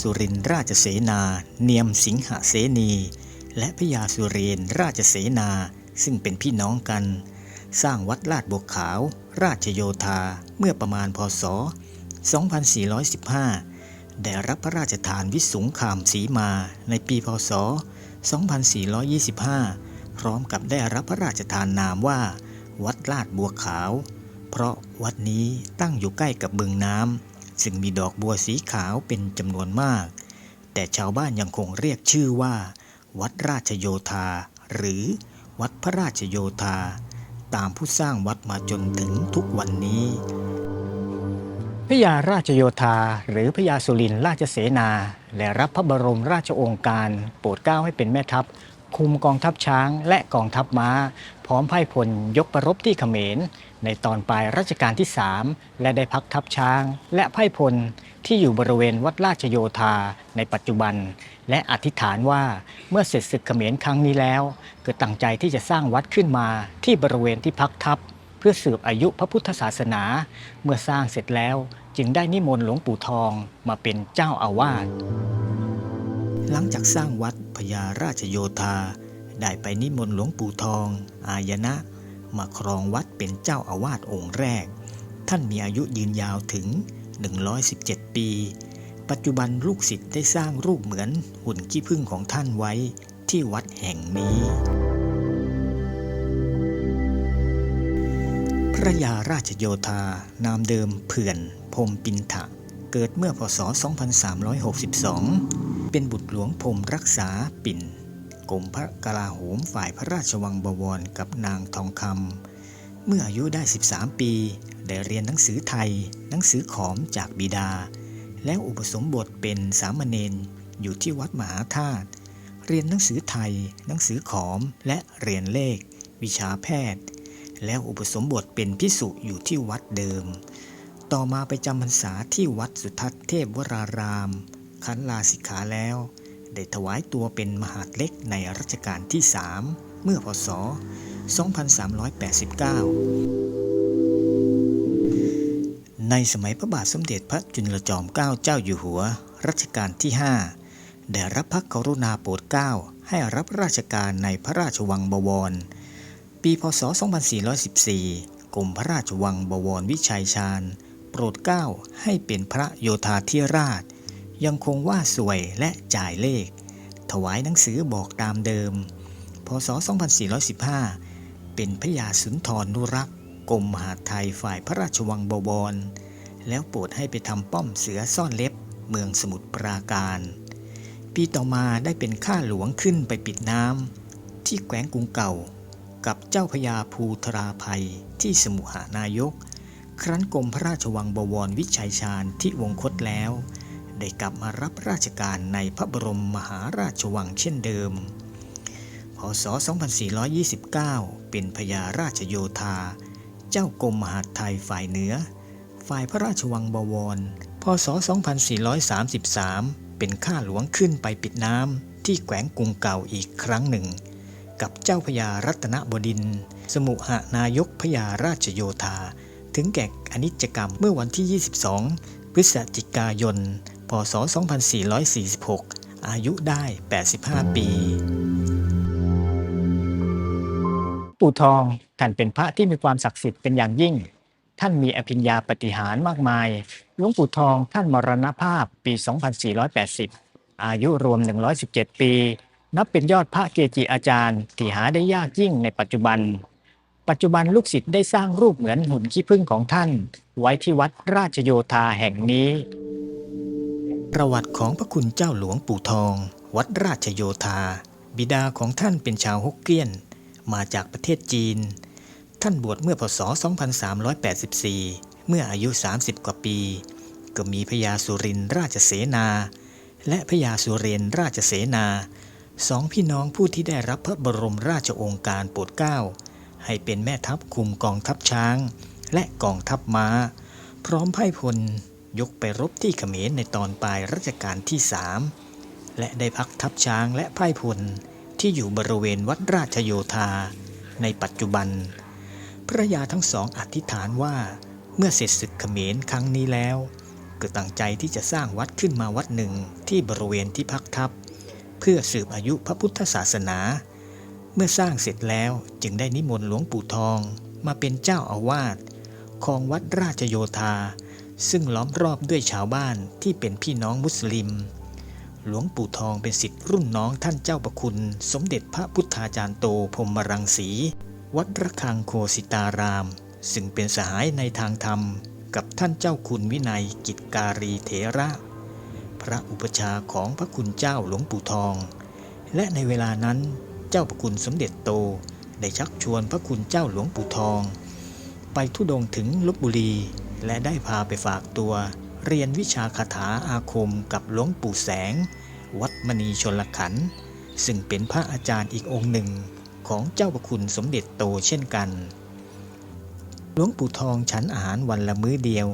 สุรินราชเสนา เนียมสิงหเสนี และพระยาสุเรนราชเสนา ซึ่งเป็นพี่น้องกัน สร้างวัดลาดบัวขาว ราชโยธาเมื่อประมาณพศ 2415 ได้รับพระราชทานวิสุงคามสีมาในปีพศ 2425 พร้อมกับได้รับพระราชทานนามว่า วัดลาดบัวขาว เพราะวัดนี้ตั้งอยู่ใกล้กับบึงน้ำ ซึ่งมีดอกบัวสีขาวเป็นจำนวนมาก แต่ชาวบ้านยังคงเรียกชื่อว่า วัดราชโยธา หรือวัดพระราชโยธา ตามผู้สร้างวัดมาจนถึงทุกวันนี้พระยาราชโยธา หรือพระยาสุรินทร์ราชเสนา และรับพระบรมราชโองการ โปรดเกล้าให้เป็นแม่ทัพ คุมกองทัพช้างและกองทัพม้า พร้อมไพ่พลยกประรบที่เขมร ในตอนปลายรัชกาลที่ 3 และได้พักทัพช้าง และไพ่พลที่อยู่บริเวณวัดราชโยธาในปัจจุบัน และอธิษฐานว่าเมื่อเสร็จศึกเขมรครั้งนี้แล้วเกิดตั้งใจที่จะสร้างวัดขึ้นมาที่บริเวณที่พักทัพ เพื่อสืบอายุพระพุทธศาสนา เมื่อสร้างเสร็จแล้วจึงได้นิมนต์หลวงปู่ทองมาเป็นเจ้าอาวาส หลังจากสร้างวัดพญาราชโยธา ได้ไปนิมนต์หลวงปู่ทอง อายนะ มาครองวัดเป็นเจ้าอาวาสองค์แรก ท่านมีอายุยืนยาวถึง 117 ปี ปัจจุบันลูกศิษย์ได้สร้างรูปเหมือนหุ่นขี้ผึ้งของท่านไว้ที่วัดแห่งนี้ พระยาราชโยธา นามเดิมเผื่อนพรมปินทะเกิดเมื่อพศ 2362 เป็นบุตรหลวงพรมรักษาปิ่นกรมพระกลาโหมฝ่ายพระราชวังบวรกับนางทองคำเมื่ออายุได้ 13 ปี ได้เรียนหนังสือไทย หนังสือขอมจากบิดา แล้วอุปสมบทเป็นสามเณรอยู่ที่วัดมหาธาตุเรียนหนังสือไทย หนังสือขอมและเรียนเลข วิชาแพทย์ แล้วอุปสมบทเป็นพิสุอยู่ที่วัดเดิม ต่อมาไปจำพรรษาที่วัดสุทัศน์เทพวราราม ขันลาสิกขาแล้ว ได้ถวายตัวเป็นมหาดเล็กในรัชกาลที่สามเมื่อพศ 2389 ในสมัยพระบาทสมเด็จพระจุลจอมเกล้าเจ้าอยู่หัว รัชกาลที่ 5 ได้รับพระกรุณาโปรดเกล้าให้รับราชการในพระราชวังบวร ปีพศ 2414 กรมพระราชวังบวรวิชัยชาญ โปรดเกล้าให้เป็นพระโยธาธิราช ยังคงว่าสวยและจ่ายเลข ถวายหนังสือบอกตามเดิม พศ 2415 เป็นพระยาสุนทรนุรักษ์กรมมหาไทยฝ่ายพระราชวังบวร แล้วโปรดให้ไปทำป้อมเสือซ่อนเล็บเมืองสมุทรปราการ ปีต่อมาได้เป็นข้าหลวงขึ้นไปปิดน้ำที่แขวงกรุงเก่า กับเจ้าพญาภูทราภัยที่สมุหานายก ครั้นกรมพระราชวังบวรวิชัยชาญที่วงคตแล้ว ได้กลับมารับราชการในพระบรมมหาราชวังเช่นเดิม พศ 2429 เป็นพญาราชโยธา เจ้ากรมมหาดไทยฝ่ายเหนือ ฝ่ายพระราชวังบวร พศ 2433 เป็นข้าหลวงขึ้นไปปิดน้ำที่แขวงกรุงเก่าอีกครั้งหนึ่ง กับเจ้าพญารัตนบดิน สมุหนายกพญาราชโยธา ถึงแก่อนิจกรรมเมื่อวันที่ 22พฤศจิกายน พศ 2446 อายุได้ 85 ปีปู่ทองท่านเป็นพระที่มีความศักดิ์สิทธิ์เป็นอย่างยิ่ง ท่านมีอภิญญาปฏิหารมากมาย หลวงปู่ทองท่านมรณภาพปี 2480 อายุรวม 117 ปี นับเป็นยอดพระเกจิอาจารย์ ที่หาได้ยากยิ่งในปัจจุบัน ปัจจุบันลูกศิษย์ได้สร้างรูปเหมือนหุ่นขี้ผึ้งของท่าน ไว้ที่วัดราชโยธาแห่งนี้ ประวัติของพระคุณเจ้าหลวงปู่ทอง วัดราชโยธา บิดาของท่านเป็นชาวฮกเกี้ยน มาจากประเทศจีน ท่านบวชเมื่อพศ 2384 เมื่ออายุ 30 กว่าปี ก็มีพญาสุรินทรราชเสนา และพญาสุเรนราชเสนาสองพี่น้องผู้ที่ได้รับพระบรมราชโองการโปรดเกล้า ให้เป็นแม่ทัพคุมกองทัพช้าง และกองทัพม้า พร้อมไพ่พล ยกไปรบที่เขมรในตอนปลายรัชกาลที่สามและได้พักทัพช้างและไพ่พลที่อยู่บริเวณวัดราชโยธา ในปัจจุบัน พระยาทั้งสองอธิษฐานว่าเมื่อเสร็จศึกเขมรครั้งนี้แล้วก็ตั้งใจที่จะสร้างวัดขึ้นมาวัดหนึ่งที่บริเวณที่พักทัพ เพื่อสืบอายุพระพุทธศาสนา เมื่อสร้างเสร็จแล้วจึงได้นิมนต์หลวงปู่ทอง มาเป็นเจ้าอาวาสของวัดราชโยธา ซึ่งล้อมรอบด้วยชาวบ้านที่เป็นพี่น้องมุสลิม หลวงปู่ทองเป็นศิษย์รุ่นน้องท่านเจ้าประคุณ สมเด็จพระพุทธาจารย์โตพรมรังสี วัดระฆังโคสิตาราม ซึ่งเป็นสหายในทางธรรม กับท่านเจ้าคุณวินัยกิจการีเถระ พระอุปชาของพระคุณเจ้าหลวงปู่ทอง และในเวลานั้นเจ้าประคุณสมเด็จโตได้ชักชวนพระคุณเจ้าหลวงปู่ทอง ไปทุดงถึงลบบุรี และได้พาไปฝากตัว เรียนวิชาคาถาอาคมกับหลวงปู่แสง วัดมณีชนลขัน ซึ่งเป็นพระอาจารย์อีกองค์หนึ่งของเจ้าประคุณสมเด็จโตเช่นกัน หลวงปู่ทองฉันอาหารวันละมื้อเดียว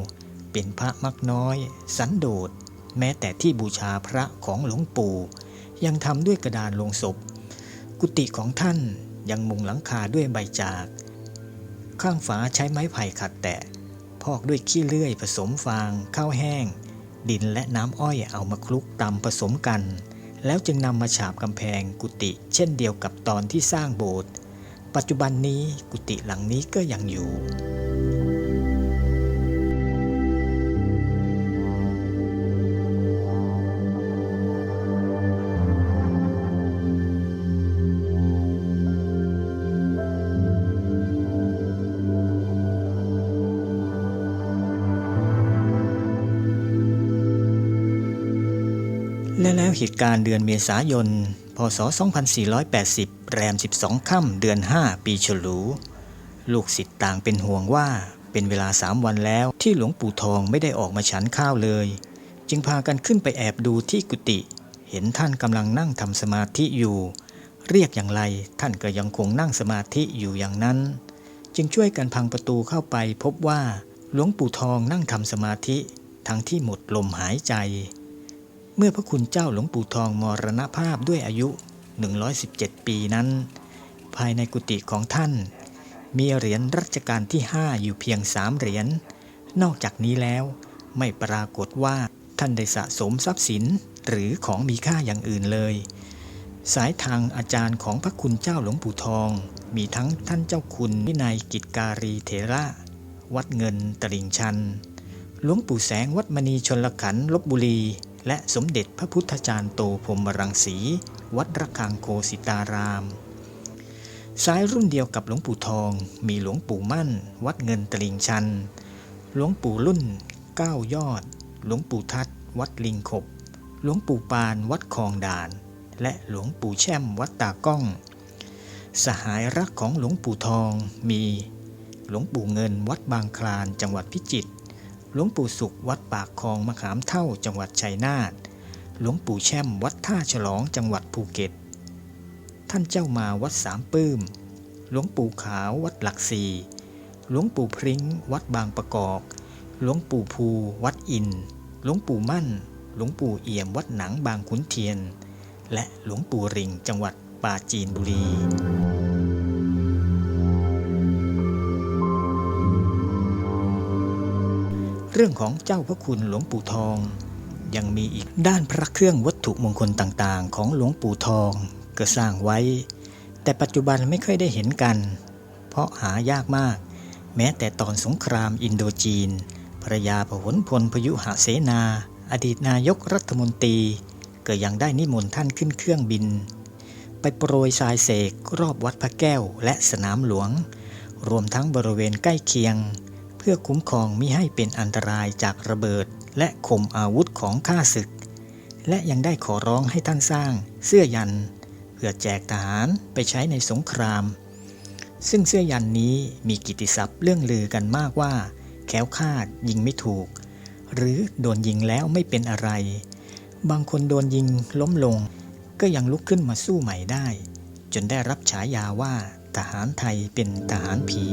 เป็นพระมักน้อย สันโดษ แม้แต่ที่บูชาพระของหลวงปู่ ยังทำด้วยกระดานลงศพ กุฏิของท่านยังมุงหลังคาด้วยใบจาก ข้างฝาใช้ไม้ไผ่ขัดแตะ พอกด้วยขี้เลื่อยผสมฟางข้าวแห้ง ดินและน้ำอ้อยเอามาคลุกตำผสมกัน แล้วจึงนำมาฉาบกำแพงกุฏิเช่นเดียวกับตอนที่สร้างโบสถ์ปัจจุบันนี้กุฏิหลังนี้ก็ยังอยู่ และแล้วเหตุการณ์เดือนเมษายน พศ 2480 แรม 12 ค่ำเดือน 5 ปีฉลู ลูกศิษย์ต่างเป็นห่วงว่าเป็นเวลาสามวันแล้วที่หลวงปู่ทองไม่ได้ออกมาฉันข้าวเลย จึงพากันขึ้นไปแอบดูที่กุฏิเห็นท่านกำลังนั่งทำสมาธิอยู่ เรียกอย่างไรท่านก็ยังคงนั่งสมาธิอยู่อย่างนั้น จึงช่วยกันพังประตูเข้าไปพบว่าหลวงปู่ทองนั่งทำสมาธิทั้งที่หมดลมหายใจ เมื่อพระคุณเจ้าหลวงปู่ทองมรณภาพด้วยอายุ 117 ปีนั้น ภายในกุฏิของท่าน มีเหรียญรัชกาลที่ 5 อยู่เพียงสามเหรียญ นอกจากนี้แล้วไม่ปรากฏว่าท่านได้สะสมทรัพย์สินหรือของมีค่าอย่างอื่นเลย สายทางอาจารย์ของพระคุณเจ้าหลวงปู่ทอง มีทั้งท่านเจ้าคุณวินัยกิจการีเถระ วัดเงินตลิ่งชัน หลวงปู่แสงวัดมณีชนลขันลบบุรี และสมเด็จพระพุทธจารย์โตพรมรังสี วัดระฆังโคสิตาราม สายรุ่นเดียวกับหลวงปู่ทองมีหลวงปู่มั่น วัดเงินตลิงชัน หลวงปู่รุ่นเก้ายอด หลวงปู่ทัด วัดลิงขบ หลวงปู่ปานวัดคลองด่าน และหลวงปู่แช่มวัดตากล้อง สหายรักของหลวงปู่ทองมี หลวงปู่เงินวัดบางคลานจังหวัดพิจิตร หลวงปู่สุขวัดปากคลองมะขามเท่าจังหวัดชัยนาท หลวงปู่แช่มวัดท่าฉลองจังหวัดภูเก็ต ท่านเจ้ามาวัดสามปื้ม หลวงปู่ขาววัดหลักสี่ หลวงปู่พริ้งวัดบางประกอบ หลวงปู่ภูวัดอิน หลวงปู่มั่น หลวงปู่เอี่ยมวัดหนังบางขุนเทียน และหลวงปู่ริงจังหวัดปราจีนบุรี รื่องของเจ้าพระคุณหลวงปู่ทอง ยังมีอีกด้านพระเครื่องวัตถุมงคลต่างๆ ของหลวงปู่ทองก็สร้างไว้ แต่ปัจจุบันไม่ค่อยได้เห็นกัน เพราะหายากมาก แม้แต่ตอนสงครามอินโดจีนภรยาพหลพลพยุหเสนา อดีตนายกรัฐมนตรี ก็ยังได้นิมนต์ท่านขึ้นเครื่องบิน ไปโปรยทรายเสกรอบวัดพระแก้วและสนามหลวง รวมทั้งบริเวณใกล้เคียง เพื่อคุ้มครองมิให้เป็นอันตรายจากระเบิด และข่มอาวุธของข้าศึก และยังได้ขอร้องให้ท่านสร้างเสื้อยัน เพื่อแจกทหารไปใช้ในสงคราม ซึ่งเสื้อยันนี้มีกิตติศัพท์เรื่องลือกันมากว่า แคล้วคาดยิงไม่ถูก หรือโดนยิงแล้วไม่เป็นอะไร บางคนโดนยิงล้มลง ก็ยังลุกขึ้นมาสู้ใหม่ได้ จนได้รับฉายาว่าทหารไทยเป็นทหารผี